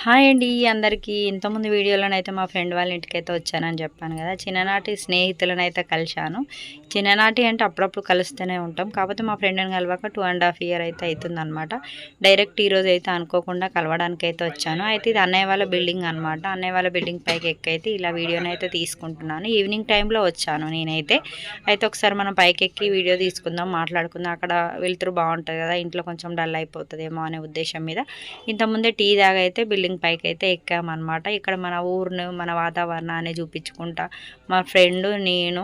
Hi అండి అందరికీ. ఇంతకుముందు వీడియోలోనైతే మా ఫ్రెండ్ వాళ్ళ ఇంటికైతే వచ్చానని చెప్పాను కదా. చిన్ననాటి స్నేహితులనైతే కలిశాను. చిన్ననాటి అంటే అప్పుడప్పుడు కలుస్తూనే ఉంటాం. కాకపోతే మా ఫ్రెండ్ని కలవక టూ అండ్ హాఫ్ ఇయర్ అయితే అవుతుందనమాట డైరెక్ట్ ఈరోజు అయితే అనుకోకుండా కలవడానికి అయితే వచ్చాను. అయితే ఇది అన్నయ్య వాళ్ళ బిల్డింగ్ అనమాట అన్నయ్య వాళ్ళ బిల్డింగ్ పైకి ఎక్కైతే ఇలా వీడియోని అయితే తీసుకుంటున్నాను. ఈవినింగ్ టైంలో వచ్చాను నేనైతే. అయితే ఒకసారి మనం పైకి ఎక్కి వీడియో తీసుకుందాం మాట్లాడుకుందాం. అక్కడ వెళ్తురు బాగుంటుంది కదా ఇంట్లో కొంచెం డల్ అయిపోతుందేమో అనే ఉద్దేశం మీద. ఇంతకుముందే టీ దాగా అయితే బిల్డింగ్ పైకి అయితే ఎక్కామన్నమాట. ఇక్కడ మన ఊరును మన వాతావరణాన్ని చూపించుకుంటా మా ఫ్రెండ్ నేను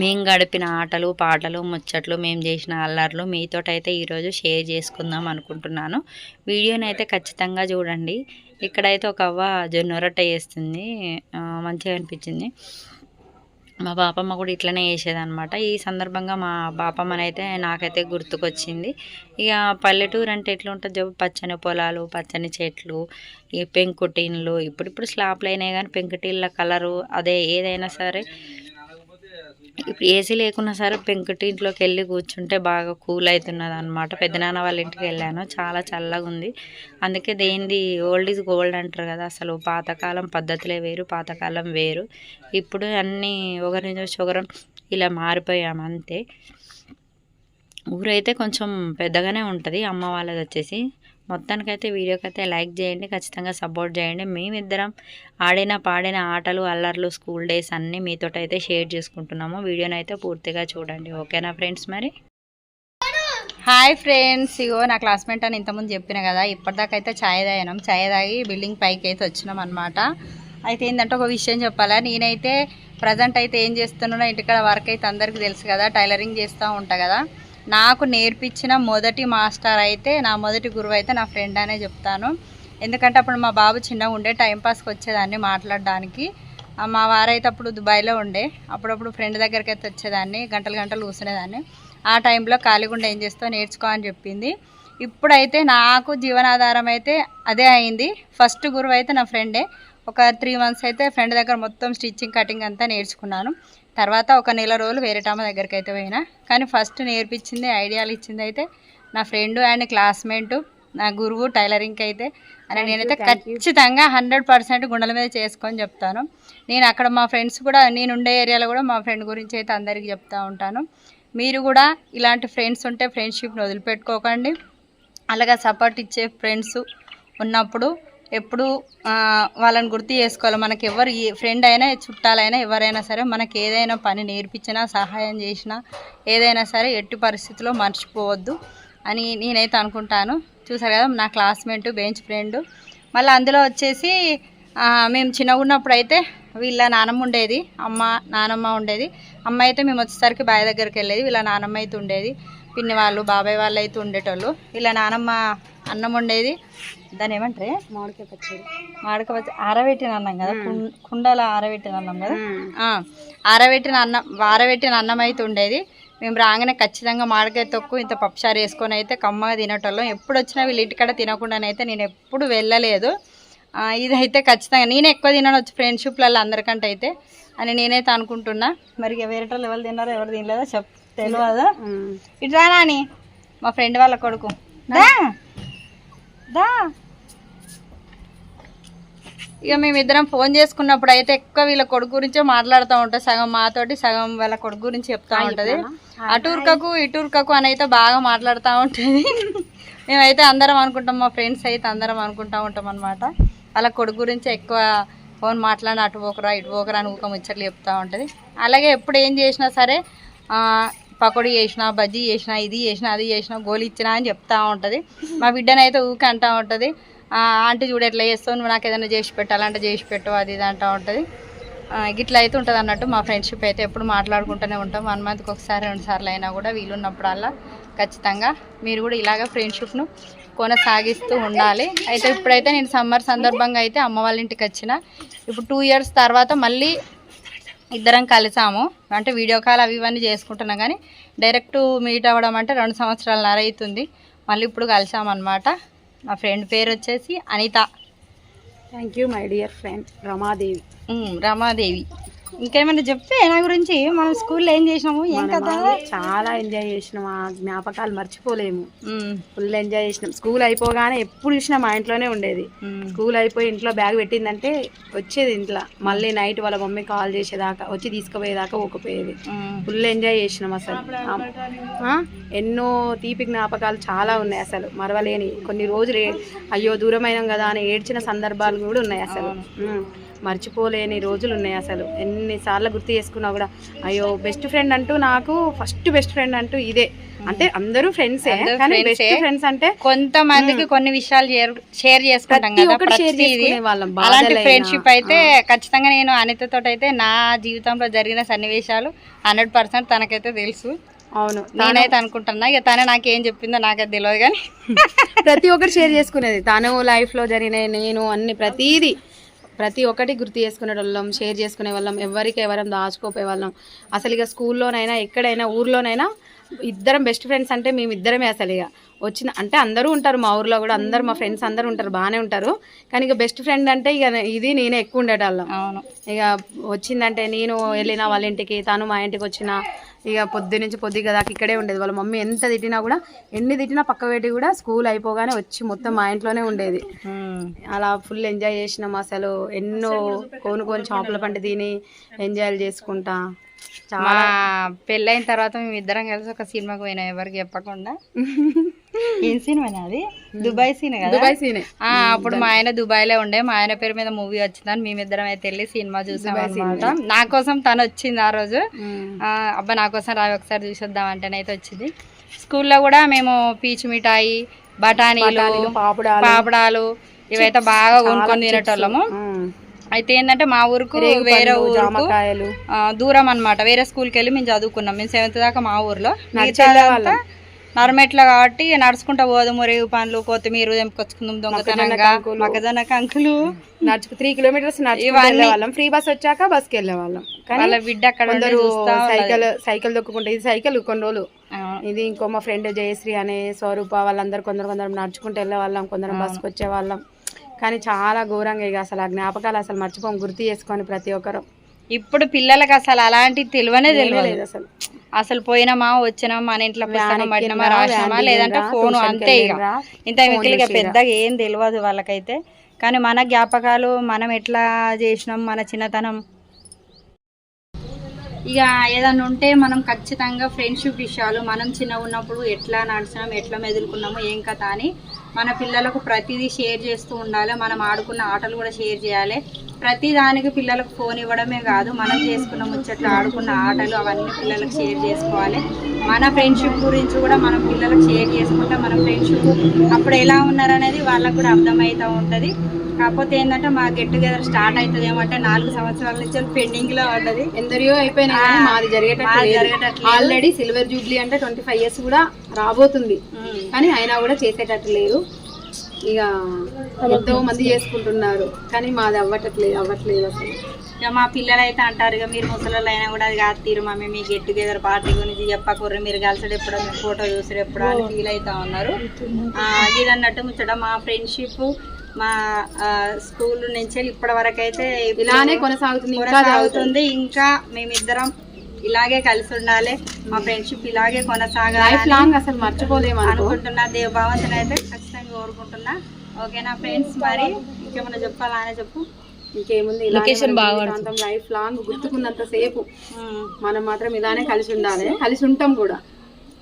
మేము గడిపిన ఆటలు పాటలు ముచ్చట్లు మేము చేసిన అల్లర్లు మీతోటైతే ఈరోజు షేర్ చేసుకుందాం అనుకుంటున్నాను. వీడియోని అయితే ఖచ్చితంగా చూడండి. ఇక్కడైతే ఒక అవ్వ జొన్న రొట్టె చేస్తుంది. మంచిగా అనిపించింది. మా పాపమ్మ కూడా ఇట్లనే చేసేదన్నమాట. ఈ సందర్భంగా మా బాపమ్మనైతే నాకైతే గుర్తుకొచ్చింది. ఇక పల్లెటూరు అంటే ఎట్లా ఉంటుంది పచ్చని పొలాలు పచ్చని చెట్లు ఈ పెంకుటిన్లు ఇప్పుడిప్పుడు స్లాబ్లు అయినాయి కానీ పెంకుటిళ్ళ కలరు అదే ఏదైనా సరే ఇప్పుడు ఏసీ లేకున్నా సరే పెంకుటింట్లోకి వెళ్ళి కూర్చుంటే బాగా కూల్ అవుతున్నది అనమాట పెద్దనాన్న వాళ్ళ ఇంటికి వెళ్ళాను. చాలా చల్లగా ఉంది అందుకే దేనిది ఓల్డ్ ఈజ్ గోల్డ్ అంటారు కదా అసలు పాతకాలం పద్ధతులే వేరు పాతకాలం వేరు. ఇప్పుడు అన్నీ ఒకరి నుంచి ఒకరం ఇలా మారిపోయాము అంతే. ఊరైతే కొంచెం పెద్దగానే ఉంటుంది. అమ్మ వాళ్ళది వచ్చేసి మొత్తానికైతే వీడియోకి అయితే లైక్ చేయండి ఖచ్చితంగా సపోర్ట్ చేయండి. మేమిద్దరం ఆడిన పాడిన ఆటలు అల్లర్లు స్కూల్ డేస్ అన్నీ మీతో అయితే షేర్ చేసుకుంటున్నాము. వీడియోని అయితే పూర్తిగా చూడండి. ఓకేనా ఫ్రెండ్స్ మరి? హాయ్ ఫ్రెండ్స్ ఇగో నా క్లాస్మేట్ అని ఇంతకుముందు చెప్పిన కదా ఇప్పటిదాకా అయితే ఛాయ్ తాగినాం. ఛాయ్ తాగి బిల్డింగ్ పైకి అయితే వచ్చినాం అనమాట అయితే ఏంటంటే ఒక విషయం చెప్పాలా నేనైతే ప్రజెంట్ అయితే ఏం చేస్తున్నానో ఇంటికాడ వర్క్ అయితే అందరికీ తెలుసు కదా టైలరింగ్ చేస్తూ ఉంటా కదా. నాకు నేర్పించిన మొదటి మాస్టర్ అయితే నా మొదటి గురువు అయితే నా ఫ్రెండ్ అనే చెప్తాను. ఎందుకంటే అప్పుడు మా బాబు చిన్నగా ఉండే టైంపాస్కి వచ్చేదాన్ని మాట్లాడడానికి. మా వారైతే అప్పుడు దుబాయ్లో ఉండే. అప్పుడప్పుడు ఫ్రెండ్ దగ్గరికి అయితే వచ్చేదాన్ని గంటలు గంటలు కూర్చునేదాన్ని. ఆ టైంలో ఖాళీగుండా ఏం చేస్తావు? నేర్చుకో అని చెప్పింది. ఇప్పుడైతే నాకు జీవనాధారం అయితే అదే అయింది. ఫస్ట్ గురువు అయితే నా ఫ్రెండే ఒక త్రీ మంత్స్ అయితే ఫ్రెండ్ దగ్గర మొత్తం స్టిచ్చింగ్ కటింగ్ అంతా నేర్చుకున్నాను. తర్వాత ఒక నెల రోజులు వేరే టామ దగ్గరికి అయితే పోయినా. కానీ ఫస్ట్ నేర్పించింది ఐడియాలు ఇచ్చింది అయితే నా ఫ్రెండ్ అండ్ క్లాస్మేట్ నా గురువు టైలరింగ్కి అయితే. అని నేనైతే ఖచ్చితంగా హండ్రెడ్ పర్సెంట్ గుండెల మీద చేసుకొని చెప్తాను. నేను అక్కడ మా ఫ్రెండ్స్ కూడా నేను ఉండే ఏరియాలో కూడా మా ఫ్రెండ్ గురించి అయితే అందరికీ చెప్తా ఉంటాను. మీరు కూడా ఇలాంటి ఫ్రెండ్స్ ఉంటే ఫ్రెండ్షిప్ని వదిలిపెట్టుకోకండి. అలాగే సపోర్ట్ ఇచ్చే ఫ్రెండ్స్ ఉన్నప్పుడు ఎప్పుడు వాళ్ళని గుర్తు చేసుకోవాలి. మనకి ఎవరు ఫ్రెండ్ అయినా చుట్టాలైనా ఎవరైనా సరే మనకి ఏదైనా పని నేర్పించినా సహాయం చేసినా ఏదైనా సరే ఎట్టి పరిస్థితిలో మర్చిపోవద్దు అని నేనైతే అనుకుంటాను. చూసారు కదా నా క్లాస్మేట్ బెంచ్ ఫ్రెండ్ మళ్ళీ అందులో వచ్చేసి మేము చిన్నగా ఉన్నప్పుడు అయితే వీళ్ళ నానమ్మ ఉండేది అమ్మ నానమ్మ ఉండేది. అమ్మ అయితే మేము వచ్చేసరికి బావి దగ్గరికి వెళ్ళేది వీళ్ళ నానమ్మ అయితే ఉండేది. పిన్ని వాళ్ళు బాబాయ్ వాళ్ళు అయితే ఉండేటోళ్ళు. వీళ్ళ నానమ్మ అన్నం ఉండేది దాన్ని ఏమంటారే? మామిడికాయ పచ్చడి. మాడక పచ్చి ఆరబెట్టిన అన్నం కదా? కుండ- కుండలో ఆరబెట్టిన అన్నం కదా? ఆ, ఆరబెట్టిన అన్నం ఆరబెట్టిన అన్నం అయితే ఉండేది. మేము రాగానే ఖచ్చితంగా మామిడికాయ తొక్కు ఇంత పప్పుచారు వేసుకొని అయితే కమ్మగా తినేటోళ్ళం. ఎప్పుడు వచ్చినా వీళ్ళ ఇంటికాడ తినకుండానైతే నేను ఎప్పుడు వెళ్ళలేదు. ఇదైతే ఖచ్చితంగా నేను ఎక్కువ తినవచ్చు ఫ్రెండ్షిప్లలో అందరికంటే అయితే అని నేనైతే అనుకుంటున్నా. మరి వేరే వాళ్ళు ఎవరు తిన్నారో ఎవరు తినలేదో చెప్ తెలియదా? ఇట్లా నాని మా ఫ్రెండ్ వాళ్ళ కొడుకు. దా. ఇక మేమిద్దరం ఫోన్ చేసుకున్నప్పుడు అయితే ఎక్కువ వీళ్ళ కొడుకు గురించే మాట్లాడుతూ ఉంటాం. సగం మాతోటి సగం వాళ్ళ కొడుకు గురించి చెప్తా ఉంటది. అటూర్కకు ఇటూర్కకు అని అయితే బాగా మాట్లాడుతూ ఉంటుంది. మేమైతే అందరం అనుకుంటాం మా ఫ్రెండ్స్ అయితే అందరం అనుకుంటా ఉంటాం అనమాట వాళ్ళ కొడుకు గురించి ఎక్కువ ఫోన్ మాట్లాడిన అటు పోకరా ఇటు పోకరా అని ఊక ముచ్చట్లు చెప్తా ఉంటుంది. అలాగే ఎప్పుడు ఏం చేసినా సరే పకోడీ చేసిన బజ్జీ చేసిన ఇది చేసిన అది చేసిన గోలు ఇచ్చినా అని చెప్తా ఉంటుంది. మా బిడ్డనైతే ఊకే అంటూ ఉంటుంది. ఆంటీ చూడు ఎట్లా చేస్తావు నువ్వు నాకు ఏదైనా చేసి పెట్టాలంటే చేసి పెట్టు అది ఇది అంటూ ఉంటుంది. ఆ, అయితే ఉంటుంది అన్నట్టు మా ఫ్రెండ్షిప్ అయితే ఎప్పుడు మాట్లాడుకుంటూనే ఉంటాం. వన్ మంత్కి ఒకసారి రెండు సార్లు అయినా కూడా వీలున్నప్పుడల్లా ఖచ్చితంగా మీరు కూడా ఇలాగ ఫ్రెండ్షిప్ను కొనసాగిస్తూ ఉండాలి. అయితే ఇప్పుడైతే నేను సమ్మర్ సందర్భంగా అయితే అమ్మ వాళ్ళ ఇంటికి వచ్చిన. ఇప్పుడు టూ ఇయర్స్ తర్వాత మళ్ళీ ఇద్దరం కలిసాము. అంటే వీడియో కాల్ అవి ఇవన్నీ చేసుకుంటున్నాం కానీ డైరెక్ట్ మీట్ అవ్వడం అంటే రెండు సంవత్సరాల నర అవుతుంది మళ్ళీ ఇప్పుడు కలిసామన్నమాట. నా ఫ్రెండ్ పేరు వచ్చేసి Anitha. Thank you my dear friend Ramadevi. Ramadevi. ఇంకేమైనా చెప్తే నా గురించి మనం స్కూల్లో ఏం చేసినాము ఏం కదా చాలా ఎంజాయ్ చేసినాం ఆ జ్ఞాపకాలు మర్చిపోలేము. ఫుల్ ఎంజాయ్ చేసినాం. స్కూల్ అయిపోగానే ఎప్పుడు చూసినా మా ఇంట్లోనే ఉండేది. స్కూల్ అయిపోయి ఇంట్లో బ్యాగ్ పెట్టిందంటే వచ్చేది ఇంట్లో. మళ్ళీ నైట్ వాళ్ళ మమ్మీ కాల్ చేసేదాకా వచ్చి తీసుకుపోయేదాకా ఊకపోయేది. ఫుల్ ఎంజాయ్ చేసినాం అసలు. ఎన్నో తీపి జ్ఞాపకాలు చాలా ఉన్నాయి అసలు. మరవలేని కొన్ని రోజులు అయ్యో దూరమైనాం కదా అని ఏడ్చిన సందర్భాలు కూడా ఉన్నాయి అసలు. మర్చిపోలేని రోజులు ఉన్నాయి అసలు. ఎన్నిసార్లు గుర్తు చేసుకున్నా కూడా అయ్యో బెస్ట్ ఫ్రెండ్ అంటూ నాకు ఫస్ట్ బెస్ట్ ఫ్రెండ్ అంటూ ఇదే. అంటే అందరూ ఫ్రెండ్సే కానీ బెస్ట్ ఫ్రెండ్స్ అంటే కొంతమందికి కొన్ని విషయాలు షేర్- చేసుకుంటాం కదా అలాంటి ఫ్రెండ్షిప్ అయితే ఖచ్చితంగా నేను అనితతో అయితే నా జీవితంలో జరిగిన సన్నివేశాలు హండ్రెడ్ పర్సెంట్ తనకైతే తెలుసు. అవును. నేనైతే అనుకుంటున్నా ఇక తనే నాకేం చెప్పిందో నాకైతే తెలియదు కానీ. ప్రతి ఒక్కటి షేర్ చేసుకునేది. తను లైఫ్లో జరిగిన నేను అన్ని ప్రతిదీ ప్రతి ఒక్కటి గుర్తు చేసుకునే వాళ్ళం షేర్ చేసుకునే వాళ్ళం ఎవరికి ఎవరం దాచుకోపోయే వాళ్ళం అసలు ఇక స్కూల్లోనైనా ఎక్కడైనా ఊర్లోనైనా ఇద్దరం బెస్ట్ ఫ్రెండ్స్ అంటే మేము ఇద్దరమే అసలు ఇక. వచ్చిన అంటే అందరూ ఉంటారు మా ఊర్లో కూడా అందరు మా ఫ్రెండ్స్ అందరూ ఉంటారు బాగానే ఉంటారు. కానీ ఇక బెస్ట్ ఫ్రెండ్ అంటే ఇక ఇది నేనే ఎక్కువ ఉండేటోళ్ళం. అవును. ఇక వచ్చిందంటే నేను వెళ్ళిన వాళ్ళ ఇంటికి తను మా ఇంటికి వచ్చిన ఇక పొద్దు నుంచి పొద్దుగా దాకా ఇక్కడే ఉండేది. వాళ్ళ మమ్మీ ఎంత తిట్టినా కూడా ఎన్ని తిట్టినా పక్క పెట్టి కూడా స్కూల్ అయిపోగానే వచ్చి మొత్తం మా ఇంట్లోనే ఉండేది. అలా ఫుల్ ఎంజాయ్ చేసినాం అసలు. ఎన్నో కోను కోని చేపల పంట తిని ఎంజాయ్ చేసుకుంటా. మా పెళ్ళైన తర్వాత మేము ఇద్దరం కలిసి ఒక సినిమాకి పోయినాం ఎవరికి చెప్పకుండా. ఏం సినిమా అది? దుబాయ్ సినిమా కదా? దుబాయ్ సీనే. అప్పుడు మా ఆయన దుబాయ్లో ఉండే మా ఆయన పేరు మీద మూవీ వచ్చిందని మేమిద్దరం అయితే వెళ్ళి సినిమా చూసాం అనమాట నా కోసం తను వచ్చింది ఆ రోజు. అబ్బా నా కోసం రావి ఒకసారి చూసొద్దాం అంటేనైతే వచ్చింది. స్కూల్లో కూడా మేము పీచు మిఠాయి బఠానీలు పాపుడాలు. ఇవైతే బాగా కొనుక్కొని తినేటోళ్ళము. అయితే ఏంటంటే మా ఊరుకు వేరే ఆ, దూరం అన్నమాట. వేరే స్కూల్కి వెళ్ళి మేము చదువుకున్నాం. మేము సెవెంత్ దాకా మా ఊర్లో. నడిచి. నరమెట్ల కాబట్టి నడుచుకుంటా పోదాము రేగు పండ్లు కొత్తిమీర తెంపుకొచ్చుకుందాం దొంగతనంగా. మొక్కజొన్న కంకులు నడుచుకు త్రీ కిలోమీటర్స్ వెళ్ళేవాళ్ళం ఫ్రీ బస్ వచ్చాక బస్కి వెళ్ళేవాళ్ళం కానీ వాళ్ళ బిడ్డ అక్కడ. సైకిల్ సైకిల్ దొక్కుకుంటే ఇది సైకిల్ కొన్ని రోజులు. ఇది ఇంకో మా ఫ్రెండ్ జయశ్రీ అనే స్వరూప వాళ్ళందరూ కొందరు కొందరు నడుచుకుంటూ వెళ్ళే వాళ్ళం కొందరు బస్కి వచ్చే వాళ్ళం. కానీ చాలా ఘోరంగా ఇక అసలు ఆ జ్ఞాపకాలు అసలు మర్చిపోం గుర్తు చేసుకొని ప్రతి ఒక్కరు. ఇప్పుడు పిల్లలకి అసలు అలాంటి తెలివనే తెలియదు. లేదు అసలు. అసలు పోయినామా వచ్చినామా మన ఇంట్లో పుస్తకం ఎక్కిండ్రా, రాసినామా లేదంటే ఫోన్ అంతే ఇక. ఇంత మిక్కిలిగా పెద్దగా ఏం తెలియదు వాళ్ళకైతే. కానీ మన జ్ఞాపకాలు మనం ఎట్లా చేసినాం మన చిన్నతనం. ఇక ఏదన్నా ఉంటే మనం ఖచ్చితంగా ఫ్రెండ్షిప్ విషయాలు మనం చిన్న ఉన్నప్పుడు ఎట్లా నడిచినాం ఎట్లా మెదులుకున్నాము ఏం కథ అని మన పిల్లలకు ప్రతిదీ షేర్ చేస్తూ ఉండాలి. మనం ఆడుకున్న ఆటలు కూడా షేర్ చేయాలి. ప్రతి దానికి పిల్లలకు ఫోన్ ఇవ్వడమే కాదు మనం చేసుకున్న ముచ్చట్లు ఆడుకున్న ఆటలు అవన్నీ పిల్లలకు షేర్ చేసుకోవాలి. మన ఫ్రెండ్షిప్ గురించి కూడా మనం పిల్లలకు షేర్ చేసుకుంటే మన ఫ్రెండ్షిప్ అప్పుడు ఎలా ఉన్నారనేది వాళ్ళకు కూడా అర్థమవుతూ ఉంటుంది. కాకపోతే ఏంటంటే మా గెట్ టుగెదర్ స్టార్ట్ అవుతుంది ఏమంటే నాలుగు సంవత్సరాల నుంచి పెండింగ్లో పడ్డది ఎందరియో అయిపోయినాయి మాది జరిగేటట్టు. ఆల్రెడీ సిల్వర్ జూబ్లీ అంటే ట్వంటీ ఫైవ్ ఇయర్స్ కూడా రాబోతుంది. కానీ అయినా కూడా చేసేటట్టు లేరు ఇక ఎంతో మంది చేసుకుంటున్నారు కానీ మాది అవ్వట్లేదు అవ్వట్లేదు అసలు. ఇక మా పిల్లలు అయితే అంటారు ఇక మీరు ముసలి అయినా కూడా అది కాదు తీరు మమ్మీ మీ గెట్ టుగెదర్ పార్టీ గురించి చెప్పకూర్రు మీరు కలిసడు ఎప్పుడో మీ ఫోటో చూసారు ఎప్పుడో అని ఫీల్ అవుతా ఉన్నారు. ఆ, ఇది అన్నట్టు ముచ్చట మా ఫ్రెండ్షిప్ మా స్కూల్ నుంచి ఇప్పటి వరకు అయితే ఇలానే కొనసాగుతుంది ఇంకా కొనసాగుతుంది ఇంకా మేమిద్దరం ఇలాగే కలిసి ఉండాలి. మా ఫ్రెండ్షిప్ ఇలాగే కొనసాగాలి లైఫ్ లాంగ్ అసలు మర్చిపోలేము అనుకో అనుకుంటున్నా. దేవ భావంతుని అయితే ఖచ్చితంగా కోరుకుంటున్నా. ఓకేనా ఫ్రెండ్స్ మరి ఇంకేమైనా చెప్పాలా? అనే చెప్పు. ఇంకేముంది? లొకేషన్ లైఫ్ లాంగ్ గుర్తుకున్నంత సేపు. మనం మాత్రం ఇలానే కలిసి ఉండాలి. కలిసి ఉంటాం కూడా.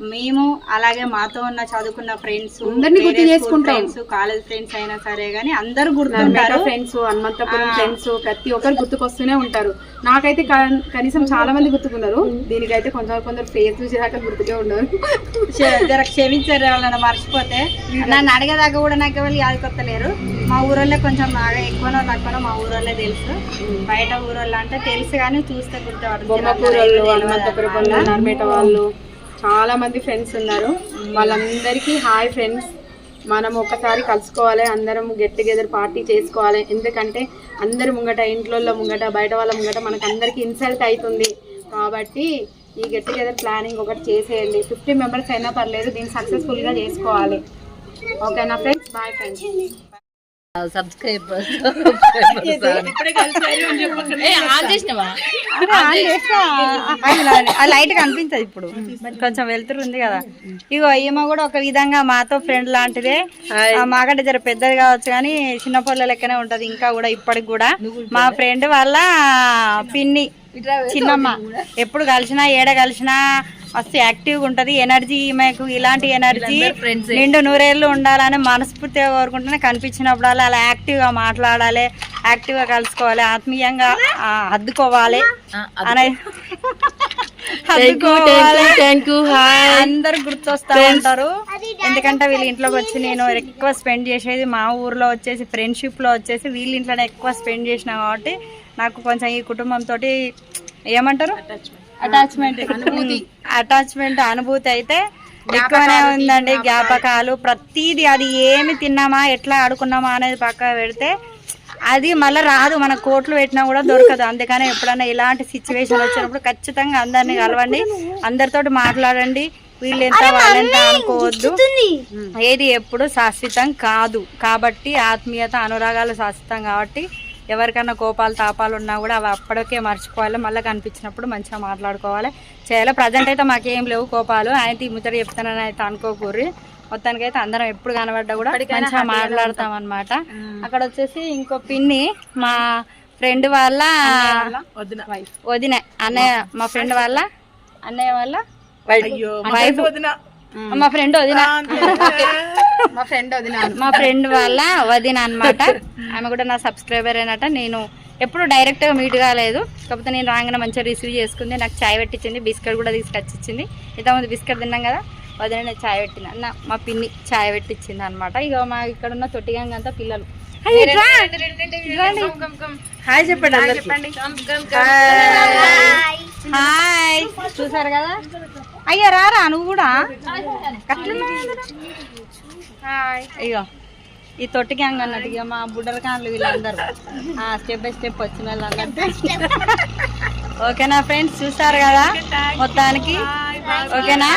మేము అలాగే మాతో ఉన్న చదువుకున్న ఫ్రెండ్స్ అందరినీ గుర్తు చేసుకుంటాం. కాలేజ్ ఫ్రెండ్స్ అయినా సరే గానీ అందరూ గుర్తుంటారు. ఫ్రెండ్స్ హనుమంతపురం ఫ్రెండ్స్ ప్రతి ఒక్కరు గుర్తుకొస్తూనే ఉంటారు. నాకైతే కనీసం చాలా మంది గుర్తుకున్నారు. దీనికైతే కొంచెం కొందరు ఫేస్ చూసేదాకా గుర్తుకే ఉండరు. క్షమించారు వాళ్ళని మర్చిపోతే. నన్ను అడిగేదాకా కూడా నాకు ఎవరు యాదకొత్తలేరు మా ఊరోళ్ళే కొంచెం బాగా ఎక్కువనో తక్కువనో మా ఊరోళ్ళే తెలుసు. బయట ఊరోళ్ళు అంటే తెలుసు కానీ చూస్తే గుర్తుపడతారు హనుమంతపురం వాళ్ళు. చాలామంది చాలా మంది ఫ్రెండ్స్ ఉన్నారు. వాళ్ళందరికీ హాయ్ ఫ్రెండ్స్ మనం ఒకసారి కలుసుకోవాలి అందరం గెట్ టుగెదర్ పార్టీ చేసుకోవాలి. ఎందుకంటే అందరు ముంగట ఇంట్లో ముంగట బయట వాళ్ళ ముంగట మనకు ఇన్సల్ట్ అవుతుంది కాబట్టి ఈ గెట్ టుగెదర్ ప్లానింగ్ ఒకటి చేసేయండి. ఫిఫ్టీ మెంబర్స్ అయినా పర్లేదు దీన్ని సక్సెస్ఫుల్గా చేసుకోవాలి. ఓకేనా ఫ్రెండ్స్ బాయ్ ఫ్రెండ్స్ లైట్ కనిపించదు ఇప్పుడు. కొంచెం వెళ్తురు ఉంది కదా. ఇగో ఈమె కూడా ఒక విధంగా మాతో ఫ్రెండ్ లాంటిదే. ఆ మాకంటే జర పెద్దది కావచ్చు కానీ చిన్న పొల్ల లెక్కనే ఉంటది ఇంకా కూడా ఇప్పటికి కూడా. మా ఫ్రెండ్ వాళ్ళ పిన్ని చిన్నమ్మ. ఎప్పుడు కలిసినా ఏడ కలిసినా మస్తు యాక్టివ్గా ఉంటది. ఎనర్జీ ఈమెకు ఇలాంటి ఎనర్జీ నిండు నూరేళ్ళు ఉండాలని మనస్ఫూర్తిగా కోరుకుంటూనే కనిపించినప్పుడల్లా అలా యాక్టివ్గా మాట్లాడాలి. యాక్టివ్గా కలుసుకోవాలి. ఆత్మీయంగా ఆ, హద్దుకోవాలి అనే అందరు గుర్తొస్తా ఉంటారు. ఎందుకంటే వీళ్ళ ఇంట్లోకి వచ్చి నేను ఎక్కువ స్పెండ్ చేసేది మా ఊర్లో వచ్చేసి ఫ్రెండ్షిప్లో వచ్చేసి వీళ్ళ ఇంట్లోనే ఎక్కువ స్పెండ్ చేసిన కాబట్టి నాకు కొంచెం ఈ కుటుంబంతో ఏమంటారు? అటాచ్మెంట్ అటాచ్మెంట్ అనుభూతి అయితే ఎక్కువనే ఉందండి జ్ఞాపకాలు. ప్రతిదీ అది ఏమి తిన్నామా ఎట్లా ఆడుకున్నామా అనేది పక్క పెడితే అది మళ్ళీ రాదు మన కోట్లు పెట్టినా కూడా దొరకదు. అందుకని ఎప్పుడైనా ఇలాంటి సిచ్యువేషన్ వచ్చినప్పుడు ఖచ్చితంగా అందరిని కలవండి. అందరితోటి మాట్లాడండి. వీళ్ళు ఎంత వాళ్ళెంత అనుకోవద్దు. ఏది ఎప్పుడు శాశ్వతం కాదు. కాబట్టి ఆత్మీయత అనురాగాలు శాశ్వతం కాబట్టి ఎవరికైనా కోపాలు తాపాలు ఉన్నా కూడా అవి అప్పటికే మర్చిపోవాలి. మళ్ళీ కనిపించినప్పుడు మంచిగా మాట్లాడుకోవాలి. చేయాలి. ప్రజెంట్ అయితే మాకేం లేవు కోపాలు. ఆయన ఈ ముచ్చట చెప్తానని అయితే అనుకోకూర్రి. మొత్తానికి అయితే అందరం ఎప్పుడు కనబడ్డా కూడా మంచిగా మాట్లాడతాం అనమాట అక్కడ వచ్చేసి ఇంకో పిన్ని మా ఫ్రెండ్ వాళ్ళ వదిన. అన్నయ్య మా ఫ్రెండ్ వాళ్ళ అన్నయ్య వాళ్ళ వైఫ్. మా ఫ్రెండ్ వదిన. మా ఫ్రెండ్ వదిన మా ఫ్రెండ్ వాళ్ళ వదిన అన్నమాట. ఆమె కూడా నా సబ్స్క్రైబర్ అయినట. నేను ఎప్పుడు డైరెక్ట్గా మీట్ కాలేదు. కాకపోతే నేను రాగానే మంచిగా రిసీవ్ చేసుకుంది. నాకు చాయ్ పెట్టించింది బిస్కెట్ కూడా తీసుకొచ్చి ఇచ్చింది. ఇంతకుముందు బిస్కెట్ తిన్నాం కదా వదిన చాయ్ పెట్టింది అన్న మా పిన్ని చాయ్ పెట్టించింది అనమాట ఇక మా ఇక్కడ ఉన్న తొట్టి gang అంతా పిల్లలు. హాయ్ చెప్పండి హాయ్ చూసారు కదా? అయ్యా రారా? నువ్వు కూడా? అయ్యో ఈ తొట్టి గ్యాంగ్ అన్నట్టు ఇక మా బుడ్డల కాన్లు వీళ్ళందరూ. స్టెప్ బై స్టెప్ వచ్చిన వాళ్ళు అన్నట్టు ఓకేనా ఫ్రెండ్స్ చూసారు కదా మొత్తానికి? ఓకేనా?